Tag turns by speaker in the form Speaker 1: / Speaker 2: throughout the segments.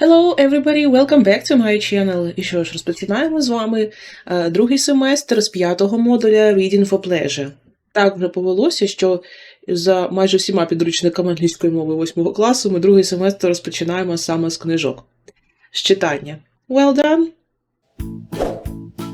Speaker 1: Hello everybody, welcome back to my channel. І що ж, розпочинаємо з вами е, другий семестр з п'ятого модуля Reading for Pleasure. Так вже повелося, що за майже всіма підручниками англійської мови восьмого класу ми другий семестр розпочинаємо саме з книжок. З читання. Well done!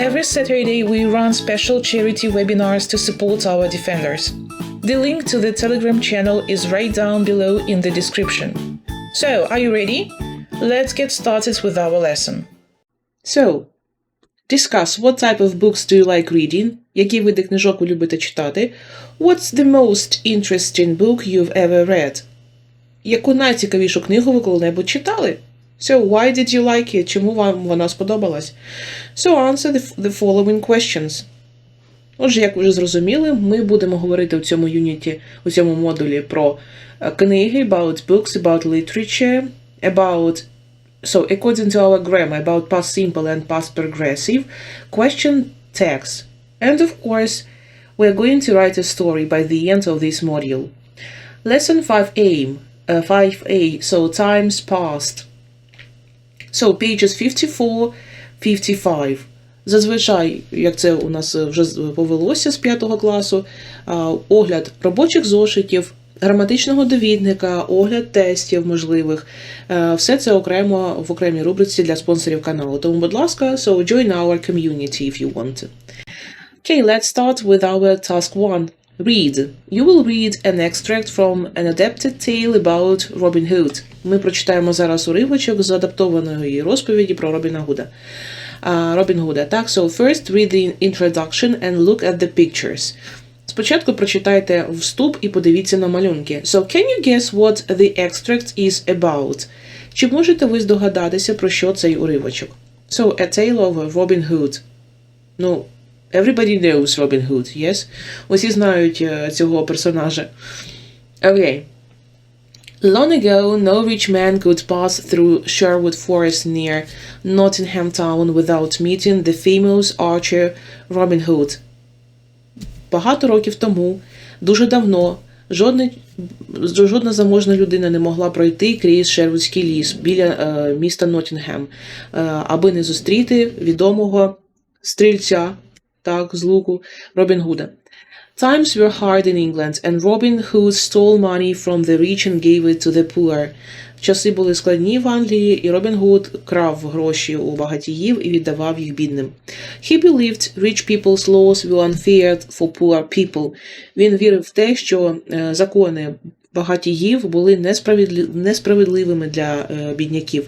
Speaker 1: Every Saturday, we run special charity webinars to support our defenders. The link to the Telegram channel is right down below in the description. So, are you ready? Let's get started with our lesson. So, discuss what type of books do you like reading? Які види книжок ви любите читати? What's the most interesting book you've ever read? Яку найцікавішу книгу ви коли-небудь читали? So, why did you like it? Чому вам вона сподобалась? So, answer the, the following questions. Отже, як ви вже зрозуміли, ми будемо говорити у цьому юніті, у цьому модулі про е, книги, about books, about literature, about So, according to our grammar, about past simple and past progressive, question tags. And of course, we're going to write a story by the end of this module. Lesson 5a, uh, 5a, so times past. So, pages 54, 55. Зазвичай, як це у нас е, вже повелося з 5 класу, огляд робочих зошитів, граматичного довідника, огляд тестів можливих. Е, Все це окремо в окремій рубриці для спонсорів каналу. Тому, будь ласка, so join our community if you want. Okay, let's start with our task one. Read. You will read an extract from an adapted tale about Robin Hood. Ми прочитаємо зараз уривочок з адаптованої розповіді про Робіна Гуда. Робін Гуда. Так, so first read the introduction and look at the pictures. Спочатку прочитайте вступ і подивіться на малюнки. So can you guess what the extract is about? Чи можете ви здогадатися, про що цей уривочок? So, a tale of Robin Hood. Ну, everybody knows Robin Hood, yes? Усі знають е, цього персонажа. Okay. Long ago, no rich man could pass through Sherwood Forest near Nottingham Town without meeting the famous archer Robin Hood. Багато років тому, дуже давно, жодна, жодна заможна людина не могла пройти крізь Шервудський ліс біля е, міста Ноттінгем, е, аби не зустріти відомого стрільця так, з луку Робін Гуда. Times were hard in England, and Robin Hood stole money from the rich and gave it to the poor. Часи були складні в Англії, і Робін Гуд крав гроші у багатіїв і віддавав їх бідним. He believed rich people's laws were unfair for poor people. Він вірив в те, що е, закони багатіїв були несправедливими для е, бідняків.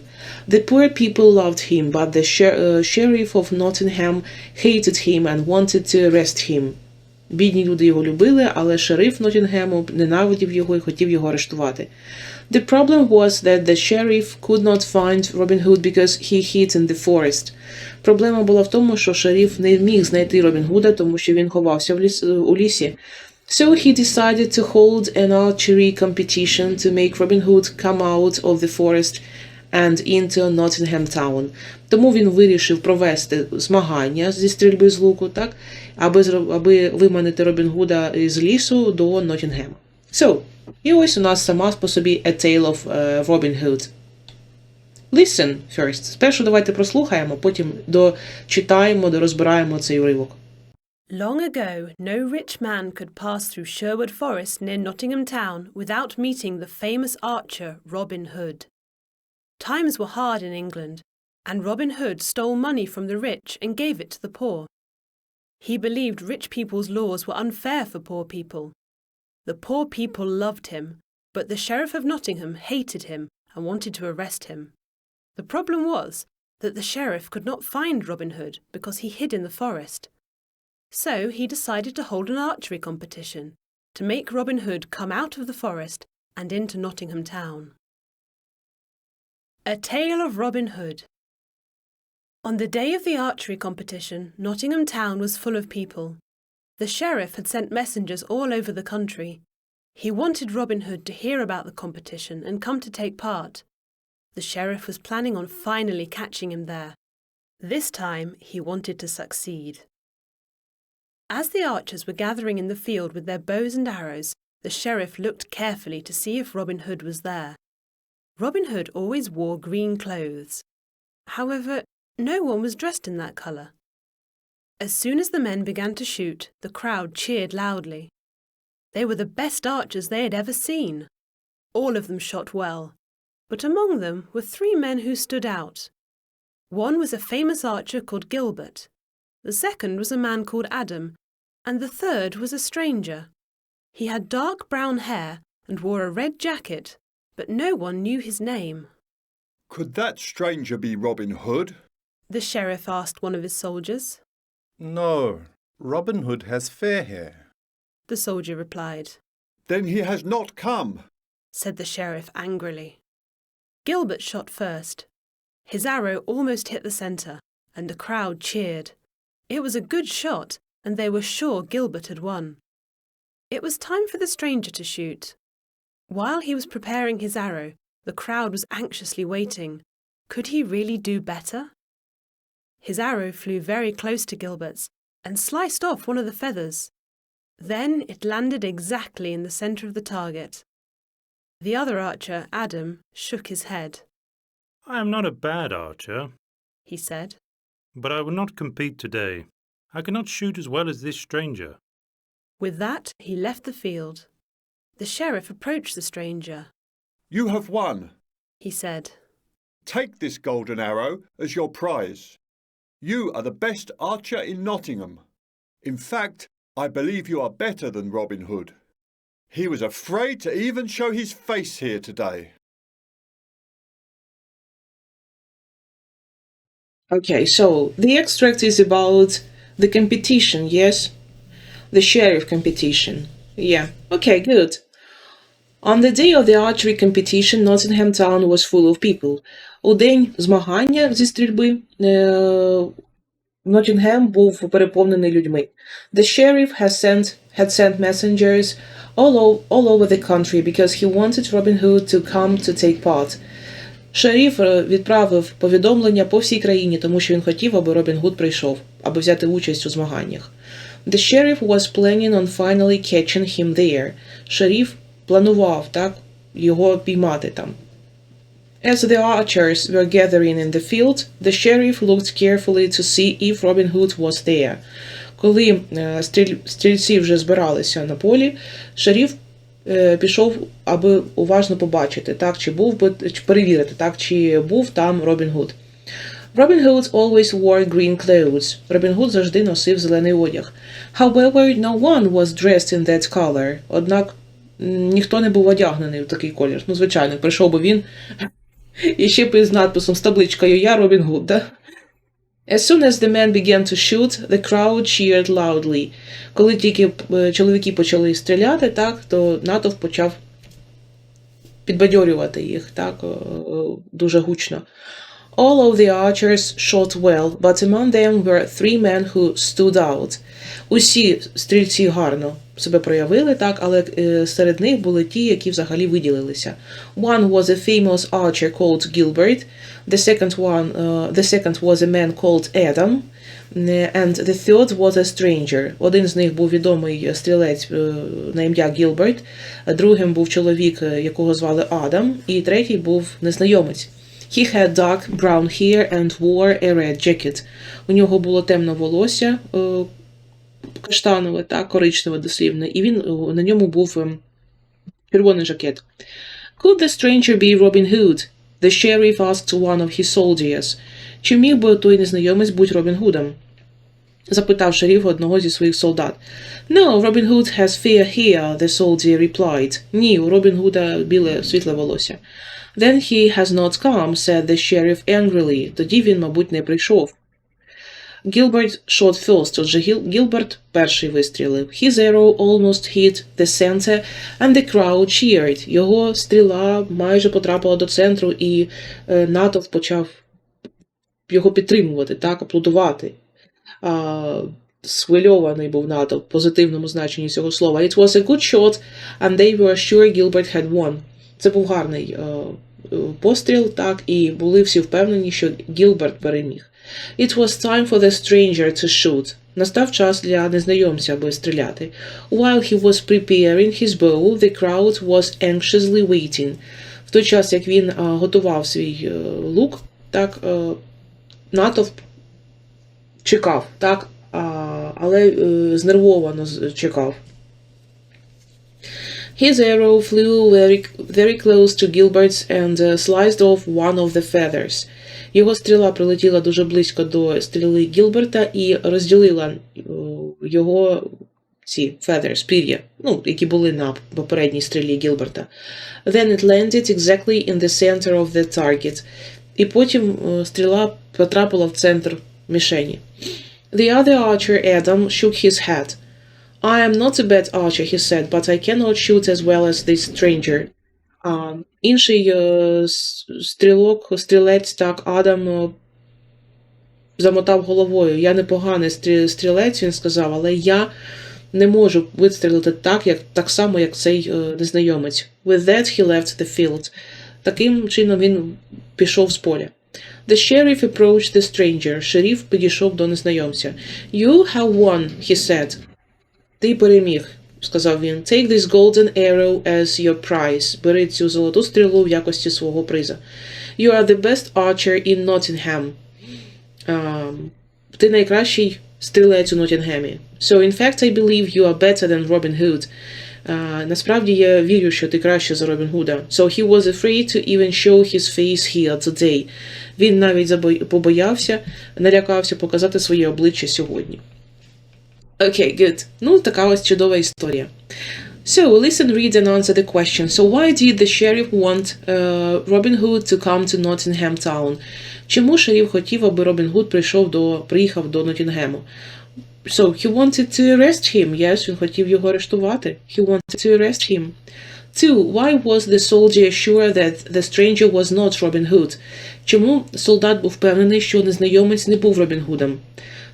Speaker 1: The poor people loved him, but the е, sheriff of Nottingham hated him and wanted to arrest him. Бідні люди його любили, але шериф Ноттінгему ненавидів його і хотів його арештувати. The problem was that the sheriff could not find Robin Hood because he hid in the forest. Проблема була в тому, що шериф не міг знайти Робін Гуда, тому що він ховався в ліс, у лісі. So he decided to hold an archery competition to make Robin Hood come out of the forest and into Nottingham Town. Тому він вирішив провести змагання зі стрільби з луку, так, аби, аби виманити Робін Гуда з лісу до Ноттінгема. So, і ось у нас сама по собі A Tale of е, Robin Hood. Listen first. Спершу давайте прослухаємо, потім дочитаємо, дорозбираємо цей уривок.
Speaker 2: Long ago, no rich man could pass through Sherwood Forest near Nottingham Town without meeting the famous archer Robin Hood. Times were hard in England, and Robin Hood stole money from the rich and gave it to the poor. He believed rich people's laws were unfair for poor people. The poor people loved him, but the Sheriff of Nottingham hated him and wanted to arrest him. The problem was that the Sheriff could not find Robin Hood because he hid in the forest. So he decided to hold an archery competition to make Robin Hood come out of the forest and into Nottingham Town. A Tale of Robin Hood. On the day of the archery competition, Nottingham Town was full of people. The sheriff had sent messengers all over the country. He wanted Robin Hood to hear about the competition and come to take part. The sheriff was planning on finally catching him there. This time he wanted to succeed. As the archers were gathering in the field with their bows and arrows, the sheriff looked carefully to see if Robin Hood was there. Robin Hood always wore green clothes. However, no one was dressed in that colour. As soon as the men began to shoot, the crowd cheered loudly. They were the best archers they had ever seen. All of them shot well, but among them were three men who stood out. One was a famous archer called Gilbert, the second was a man called Adam, and the third was a stranger. He had dark brown hair and wore a red jacket, but no one knew his name.
Speaker 3: Could that stranger be Robin Hood?
Speaker 2: The sheriff asked one of his soldiers.
Speaker 4: No, Robin Hood has fair hair.
Speaker 2: The soldier replied,
Speaker 3: Then he has not come.
Speaker 2: said the sheriff angrily. Gilbert shot first. His arrow almost hit the centre, and the crowd cheered. It was a good shot, and they were sure Gilbert had won. It was time for the stranger to shoot. While he was preparing his arrow, the crowd was anxiously waiting. Could he really do better? His arrow flew very close to Gilbert's and sliced off one of the feathers. Then it landed exactly in the centre of the target. The other archer, Adam, shook his head.
Speaker 5: I am not a bad archer,
Speaker 2: He said,
Speaker 5: but I will not compete today. I cannot shoot as well as this stranger.
Speaker 2: With that, he left the field. The sheriff approached the stranger.
Speaker 3: You have won.
Speaker 2: He said,
Speaker 3: Take this golden arrow as your prize. You are the best archer in Nottingham. In fact, I believe you are better than Robin Hood. He was afraid to even show his face here today.
Speaker 1: Okay, so the extract is about the competition, yes? The sheriff competition. Yeah, okay, good. On the day of the archery competition, Nottingham Town was full of people. У день змагання зі стрільби е, Ноттінгем був переповнений людьми. The sheriff has sent, had sent messengers all, o- all over the country because he wanted Robin Hood to come to take part. Шеріф е, відправив повідомлення по всій країні, тому що він хотів, аби Робін Гуд прийшов, аби взяти участь у змаганнях. The sheriff was planning on finally catching him there. Шеріф планував так, його піймати там. As the archers were gathering in the field, the sheriff looked carefully to see if Robin Hood was there. Коли е, стріль, стрільці вже збиралися на полі, шеріф пішов, аби уважно побачити, так, чи був би, чи перевірити, так, чи був там Робін Гуд. Robin Hood always wore green clothes. Робін Гуд завжди носив зелений одяг. However, no one was dressed in that color. Однак ніхто не був одягнений в такий колір. Ну, звичайно, прийшов би він і ще із надписом з табличкою Я Робін Гуд, да? As soon as the men began to shoot, the crowd cheered loudly. Коли тільки е, чоловіки почали стріляти, так, то натовп почав підбадьорювати їх, так, е, дуже гучно. All of the archers shot well, but among them were three men who stood out. Усі стрільці гарно себе проявили, так, але е, серед них були ті, які взагалі виділилися. One was a famous archer called Gilbert, the second one, uh, the second was a man called Adam, е, and the third was a stranger. Один з них був відомий стрілець на ім'я Гілберт, другим був чоловік, якого звали Адам, і третій був незнайомець. He had dark brown hair and wore a red jacket. У нього було темне волосся, каштанове та коричневе дослівне, і він е, на ньому був ем, червоний жакет. Could the stranger be Robin Hood? The sheriff asked one of his soldiers. Чи міг би той незнайомець бути Робін Гудом? запитав шеріф одного зі своїх солдат. No, Robin Hood has fair hair, the soldier replied. Ні, у Робін Гуда біле світле волосся. Then he has not come, said the sheriff angrily. Тоді він, мабуть, не прийшов. Gilbert shot first, отже, Гіл, Гілберт перший вистрілив. His arrow almost hit the center and the crowd cheered. Його стріла майже потрапила до центру і е, натовп почав його підтримувати, так, аплодувати. А, схвильований був натовп в позитивному значенні цього слова. It was a good shot, and they were sure Gilbert had won. Це був гарний е, постріл, так, і були всі впевнені, що Гілберт переміг. It was time for the stranger to shoot. Настав час для незнайомця, аби стріляти. While he was preparing his bow, the crowd was anxiously waiting. В той час, як він е, готував свій е, лук, так, е, натовп чекав, так, а, але е, знервовано чекав. His arrow flew very, very close to Gilbert's and uh, sliced off one of the feathers. Його стріла прилетіла дуже близько до стріли Гілберта і розділила е, його ці feathers, пір'я, ну, які були на попередній стрілі Гілберта. Then it landed exactly in the center of the target. І потім е, стріла потрапила в центр мішені. The other archer, Adam, shook his head. I am not a bad archer, he said, but I cannot shoot as well as this stranger. А, інший е, стрілок, стрілець, так, Адам е, замотав головою. Я непоганий стрі- стрілець, він сказав, але я не можу вистрілити так, як, так само, як цей е, незнайомець. With that he left the field. Таким чином він пішов з поля. The sheriff approached the stranger. Шеріф підійшов до незнайомця. You have won, he said. Ти переміг, сказав він. Take this golden arrow as your prize. Бери цю золоту стрілу в якості свого приза. You are the best archer in Nottingham. А, ти найкращий стрілець у Ноттінгемі. So, in fact, I believe you are better than Robin Hood. А, насправді я вірю, що ти краще за Робін Гуда. So he was afraid to even show his face here today. Він навіть побоявся, налякався показати своє обличчя сьогодні. Okay, good. Ну, така ось чудова історія. So, listen, read and answer the question. So, why did the sheriff want uh, Robin Hood to come to Nottingham Town? Чому шериф хотів, аби Робін Гуд прийшов до, приїхав до Ноттінгему? So, he wanted to arrest him. Yes, він хотів його арештувати. He wanted to arrest him. Two, why was the soldier sure that the stranger was not Robin Hood? Чому солдат був впевнений, що незнайомець не був Робін Гудом?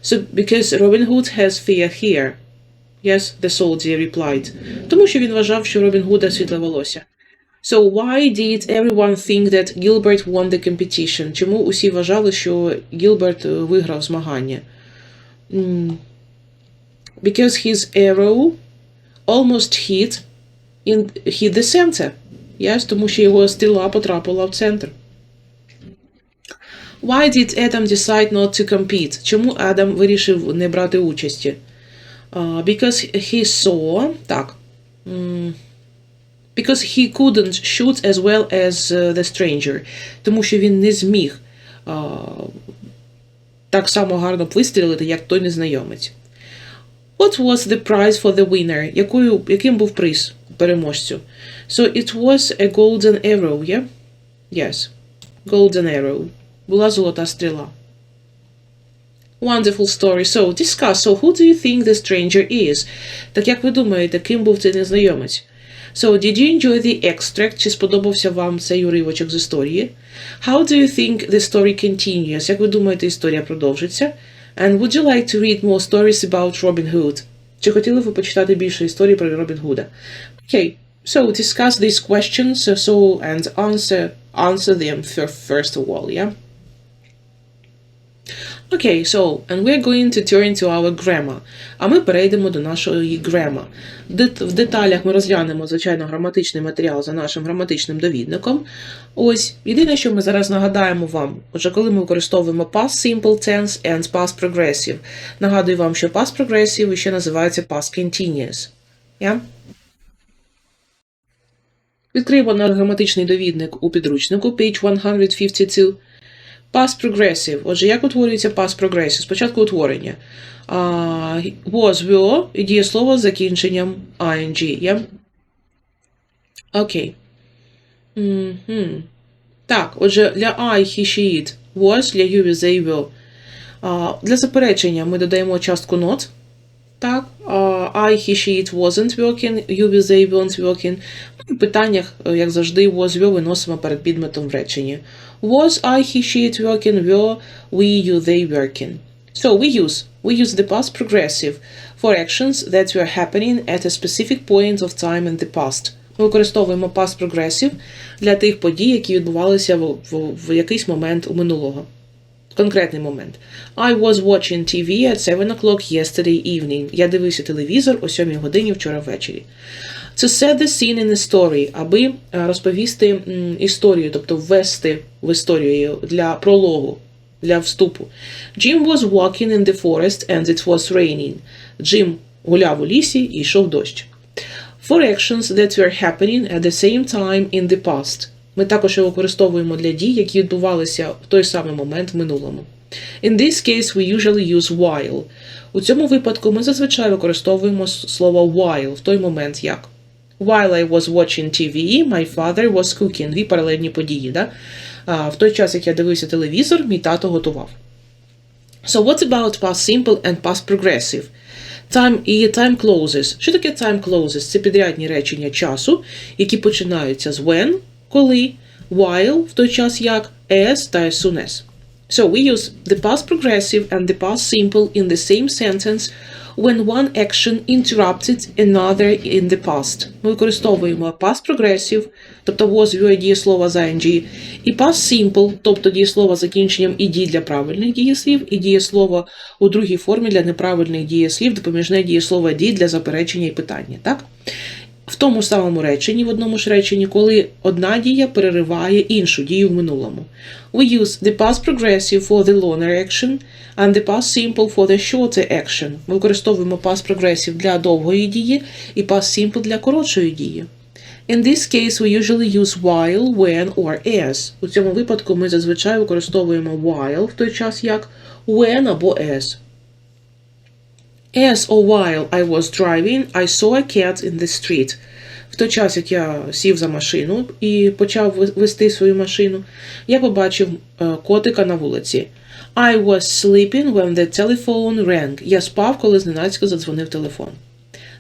Speaker 1: So, because Robin Hood has fair hair. Yes, the soldier replied. Тому що він вважав, що Робін Гуда світле волосся. So why did everyone think that Gilbert won the competition? Чому усі вважали, що Гілберт е, виграв змагання? М, Because his arrow almost hit in hit the center. Yes, тому що його стріла потрапила в центр. Why did Adam decide not to compete? Чому Адам вирішив не брати участі? Uh, because he saw. Так. М, Because he couldn't shoot as well as uh, the stranger. Тому що він не зміг а, так само гарно вистрілити, як той незнайомець. What was the prize for the winner? Якою, яким був приз переможцю? So it was a golden arrow, yeah? Yes. Golden arrow. Була золота стріла. Wonderful story. So, discuss. So, who do you think the stranger is? Так як ви думаєте, ким був цей незнайомець? So, did you enjoy the extract? Чи сподобався вам цей уривочок з історії? How do you think the story continues? Як ви думаєте, історія продовжиться? And would you like to read more stories about Robin Hood? Чи хотіли б ви почитати більше історій про Робін Гуда? Okay, so discuss these questions so and answer answer them fir- first of all, yeah? Okay, so, and we're going to turn to our grammar. А ми перейдемо до нашої grammar. В деталях ми розглянемо, звичайно, граматичний матеріал за нашим граматичним довідником. Ось, єдине, що ми зараз нагадаємо вам, отже, коли ми використовуємо past simple tense and past progressive. Нагадую вам, що past progressive ще називається past continuous. Yeah? Відкриємо наш граматичний довідник у підручнику, page 152. Past progressive. Отже, як утворюється past progressive? Спочатку утворення. Uh, was, were і дієслово з закінченням ing. Yeah? Окей. Мгм. Так, отже, для I, he, she, it was, для you, they, were. А, Для заперечення ми додаємо частку not. Так, а, I, he, she, it wasn't working, you, they weren't working. В питаннях, е, як завжди, was, were виносимо перед підметом в реченні. Was I, he, she, it working, were, we, you, they working. So we use we use the past progressive for actions that were happening at a specific point of time in the past. Ми використовуємо past progressive для тих подій, які відбувалися в, в, в якийсь момент у минулого. Конкретний момент. I was watching TV at 7 o'clock yesterday evening. Я дивився телевізор о 7 годині вчора ввечері. Set the scene in story, аби е, розповісти історію, тобто ввести в історію для прологу, для вступу. Jim was walking in the forest and it was raining. Джим гуляв у лісі і йшов дощ. For actions that were happening at the same time in the past. Ми також його використовуємо для дій, які відбувалися в той самий момент в минулому. In this case, we usually use while. У цьому випадку ми зазвичай використовуємо слово while в той момент як. While I was watching TV, my father was cooking. Дві паралельні події. Да? В той час, як я дивився телевізор, мій тато готував. So what about past simple and past progressive? Time і time clauses. Що таке time clauses? Це підрядні речення часу, які починаються з when, коли, while, в той час як, as та as soon as. So we use the past progressive and the past simple in the same sentence when one action interrupted another in the past. Ми використовуємо past progressive, тобто was віє дієслова за ing, і past simple, тобто дієслова з закінченням ed для правильних дієслів, і дієслово у другій формі для неправильних дієслів, допоміжне дієслово «ді» для заперечення і питання. Так? В тому самому реченні, в одному ж реченні, коли одна дія перериває іншу дію в минулому. We use the past progressive for the longer action and the past simple for the shorter action. Ми використовуємо past progressive для довгої дії і past simple для коротшої дії. In this case, we usually use while, when or as. У цьому випадку ми зазвичай використовуємо while в той час як when або as. As or while I was driving, I saw a cat in the street. В той час, як я сів за машину і почав вести свою машину, я побачив е, котика на вулиці. I was sleeping when the telephone rang. Я спав, коли зненацька задзвонив телефон.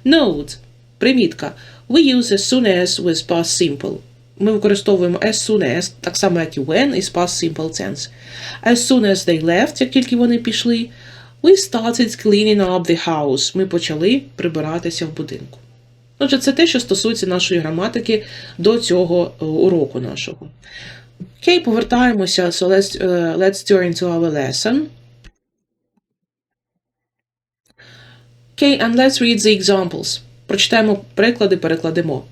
Speaker 1: Note. Примітка. We use as soon as with past simple. Ми використовуємо as soon as, так само як і when із past simple tense. As soon as they left, як тільки вони пішли, we started cleaning up the house. Ми почали прибиратися в будинку. Отже, це те, що стосується нашої граматики до цього е, уроку нашого. Окей, повертаємося. So let's, uh, let's turn to our lesson. Okay, and let's read the examples. Прочитаємо приклади, перекладемо.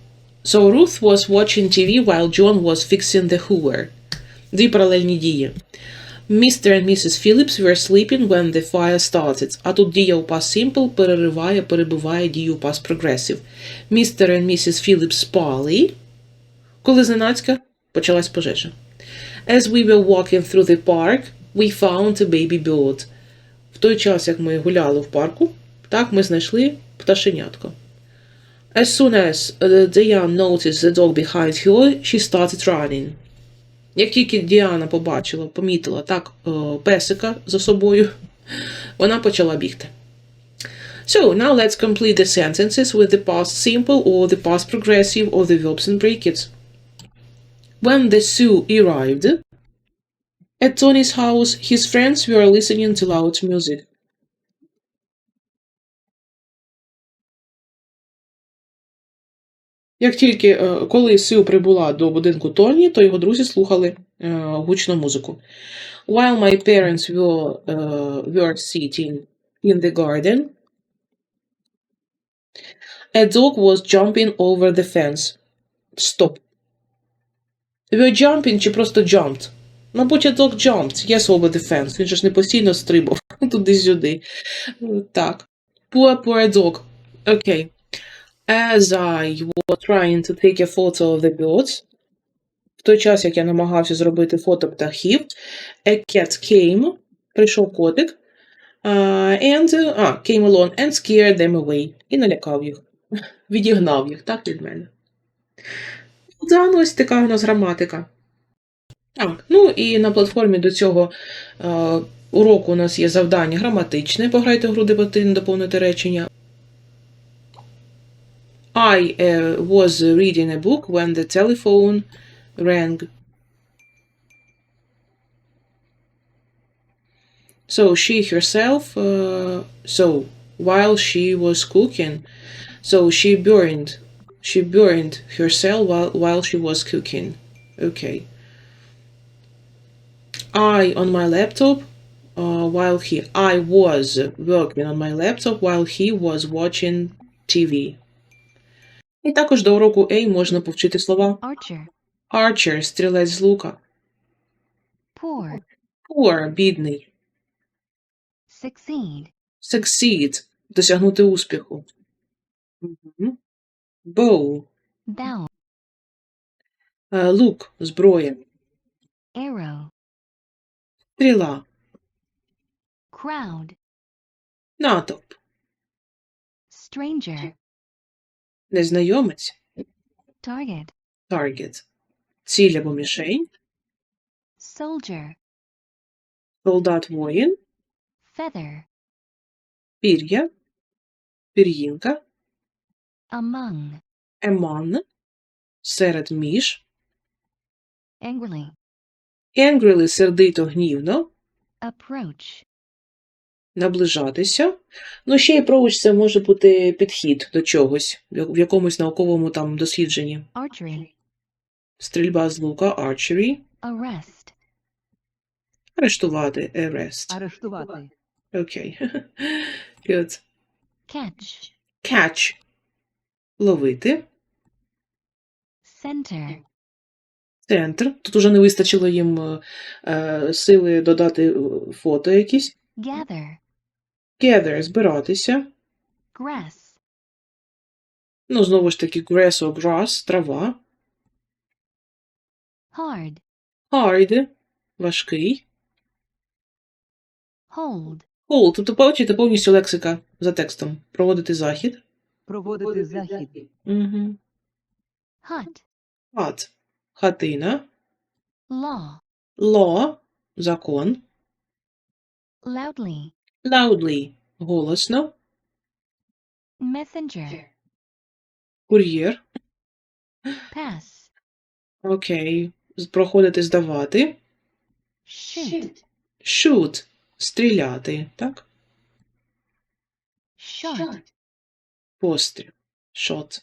Speaker 1: So Ruth was watching TV while John was fixing the Hoover. Дві паралельні дії. Mr. and Mrs. Phillips were sleeping when the fire started. А тут дія у past simple перериває, перебиває дію у past progressive. Mr. and Mrs. Phillips спали, коли зненацька почалась пожежа. As we were walking through the park, we found a baby bird. В той час, як ми гуляли в парку, так ми знайшли пташенятко. As soon as uh, Diane noticed the dog behind her, she started running. Як тільки Діана побачила, помітила так е, песика за собою, вона почала бігти. So, now let's complete the sentences with the past simple or the past progressive or the verbs in brackets. When the Sioux arrived at Tony's house, his friends were listening to loud music. Як тільки е, коли Сю прибула до будинку Тоні, то його друзі слухали е, гучну музику. While my parents were, uh, were sitting in the garden, a dog was jumping over the fence. Стоп. Were jumping чи просто jumped? Мабуть, a dog jumped. Yes, over the fence. Він же ж не постійно стрибав туди-сюди. Так. Poor, poor dog. Окей. As I was trying to take a photo of the birds, в той час, як я намагався зробити фото птахів, a cat came, прийшов котик, uh, and, uh, came along and scared them away. І налякав їх. Відігнав їх, так, від мене. Да, ну ось така у нас граматика. Так, ну і на платформі до цього е, уроку у нас є завдання граматичне. Пограйте в гру дебатин, доповнити речення. I uh, was reading a book when the telephone rang. So she herself, uh, so while she was cooking, so she burned, she burned herself while, while she was cooking. Okay. I on my laptop, uh, while he, I was working on my laptop while he was watching TV. І також до уроку A можна повчити слова
Speaker 6: Archer.
Speaker 1: Archer – стрілець з лука,
Speaker 6: Poor.
Speaker 1: Poor – бідний,
Speaker 6: Succeed.
Speaker 1: Succeed – досягнути успіху, Мгм. Bow
Speaker 6: Bow.
Speaker 1: е, – лук, зброя,
Speaker 6: Arrow.
Speaker 1: стріла,
Speaker 6: Crowd.
Speaker 1: натовп,
Speaker 6: Stranger.
Speaker 1: Незнайомець,
Speaker 6: Target.
Speaker 1: target, ціль або мішень,
Speaker 6: Soldier.
Speaker 1: солдат воїн,
Speaker 6: Feather.
Speaker 1: пір'я, пір'їнка,
Speaker 6: Among.
Speaker 1: among, серед між,
Speaker 6: Angrily.
Speaker 1: angrily – сердито, гнівно,
Speaker 6: Approach.
Speaker 1: Наближатися. Ну, ще й approach – це може бути підхід до чогось, в якомусь науковому там дослідженні.
Speaker 6: Archery.
Speaker 1: Стрільба з лука, archery,
Speaker 6: Arrest.
Speaker 1: арештувати, arrest.
Speaker 7: Арештувати.
Speaker 1: Окей. Good.
Speaker 6: Catch.
Speaker 1: Catch – ловити.
Speaker 6: Center.
Speaker 1: Центр. Тут уже не вистачило їм е, е, сили додати фото якісь.
Speaker 6: Gather.
Speaker 1: Gather – збиратися.
Speaker 6: Grass.
Speaker 1: Ну, знову ж таки, grass or grass – трава.
Speaker 6: Hard.
Speaker 1: Hard – важкий.
Speaker 6: Hold.
Speaker 1: Hold, тобто бачите повністю лексика за текстом. Проводити захід.
Speaker 7: Проводити захід.
Speaker 1: Угу.
Speaker 6: Hut.
Speaker 1: Хат. Хатина.
Speaker 6: Law.
Speaker 1: Law – закон.
Speaker 6: Loudly.
Speaker 1: Loudly – голосно.
Speaker 6: Messenger.
Speaker 1: Кур'єр.
Speaker 6: Pass.
Speaker 1: Окей. Проходити, здавати.
Speaker 6: Shoot.
Speaker 1: Shoot – стріляти. Так?
Speaker 6: Shot.
Speaker 1: Постріл. Shot.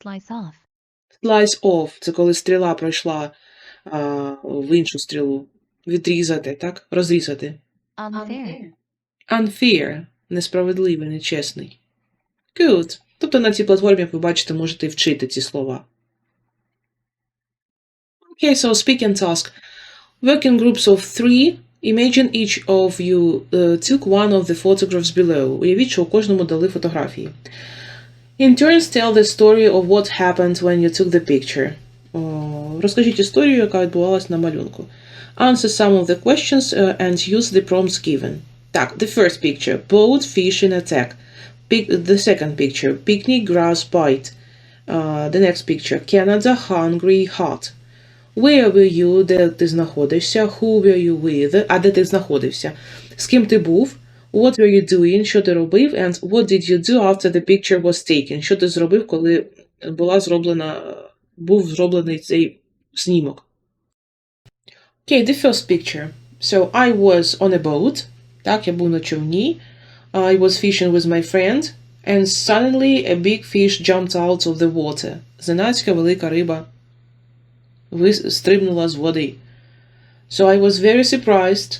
Speaker 6: Slice off.
Speaker 1: Slice off – це коли стріла пройшла а, в іншу стрілу. Відрізати, так? Розрізати.
Speaker 6: Unfair.
Speaker 1: Unfair – несправедливий, нечесний. Good. Тобто на цій платформі, як ви бачите, можете і вчити ці слова. Okay, so speak and task. Work in groups of three. Imagine each of you uh, took one of the photographs below. Уявіть, що у кожному дали фотографії. In turns, tell the story of what happened when you took the picture. О, розкажіть історію, яка відбувалась на малюнку. Answer some of the questions uh, and use the prompts given. Так, the first picture. Boat, fish in attack. Pic- the second picture. Picnic, grass, bite. Uh, the next picture. Canada, hungry, hot. Where were you? Де ти знаходишся? Who were you with? А де ти знаходився? З ким ти був? What were you doing? Що ти робив? And what did you do after the picture was taken? Що ти зробив, коли була зроблена, був зроблений цей знімок? Okay, the first picture. So I was on a boat. Так, я був на човні. I was fishing with my friend. And suddenly a big fish jumped out of the water. Зненацька велика риба вис- стрибнула з води. So I was very surprised.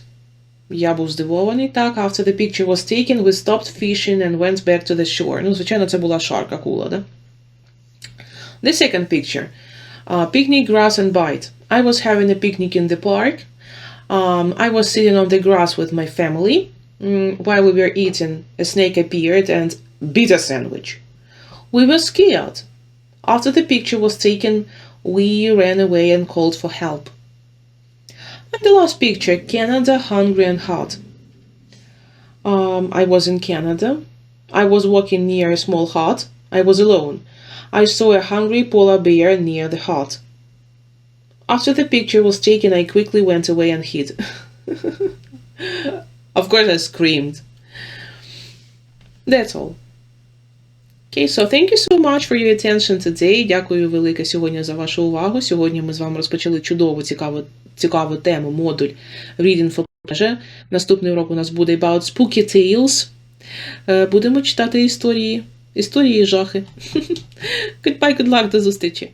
Speaker 1: Я був здивований. Так, after the picture was taken, we stopped fishing and went back to the shore. Ну, звичайно, це була шарк, акула, да? The second picture. Uh, picnic, grass and bite. I was having a picnic in the park. Um, I was sitting on the grass with my family. Mm, while we were eating, a snake appeared and bit a sandwich. We were scared. After the picture was taken, we ran away and called for help. And the last picture Canada, hungry and hot. Um, I was in Canada. I was walking near a small hut. I was alone. I saw a hungry polar bear near the hut. After the picture was taken, I quickly went away and hid. Of course, I screamed. That's all. Okay, so thank you so much for your attention today. Дякую велике сьогодні за вашу увагу. Сьогодні ми з вами розпочали чудову цікаву, цікаву тему, модуль Reading for Pleasure. Наступний урок у нас буде about Spooky Tales. Е, Будемо читати історії, історії і жахи. Goodbye, good luck, до зустрічі!